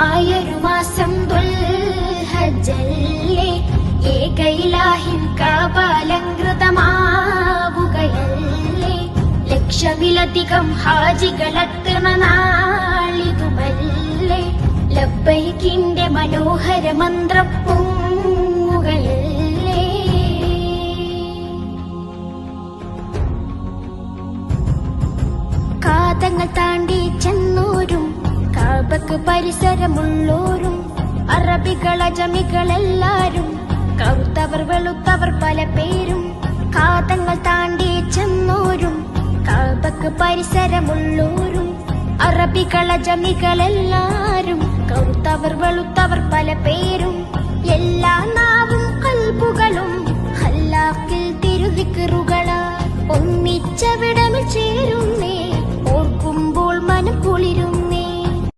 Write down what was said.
പവിത്രമായൊരു മാസം ദുൽഹജ്ജല്ലേ ഏകൈലാഹിൻ കാപാലങ്കൃതമാവുകയല്ലേ ലക്ഷമിലധികം ഹാജികളെത്തണ നാളിതുമല്ലേ ലബൈക്കിന്റെ മനോഹര മന്ത്രപ്പൂങ്ങുകയല്ലേ കാതങ്ങൾ താണ്ടി കാബക്ക് പരിസരമുള്ളോരും അറബികൾ അജമികളെല്ലാരും കറുത്തവർ വെളുത്തവർ പല പേരും കാതങ്ങൾ താണ്ടി ചെന്നോരും കാബക്ക് പരിസരമുള്ളോരും അറബികൾ അജമികളെല്ലാരും കറുത്തവർ വെളുത്തവർ പല പേരും എല്ലാ നാവും കൽപ്പുകളും ഹല്ലാക്കിൽ തിരുവിക്കറുകളാ ഒന്നിച്ചവിടമിൽ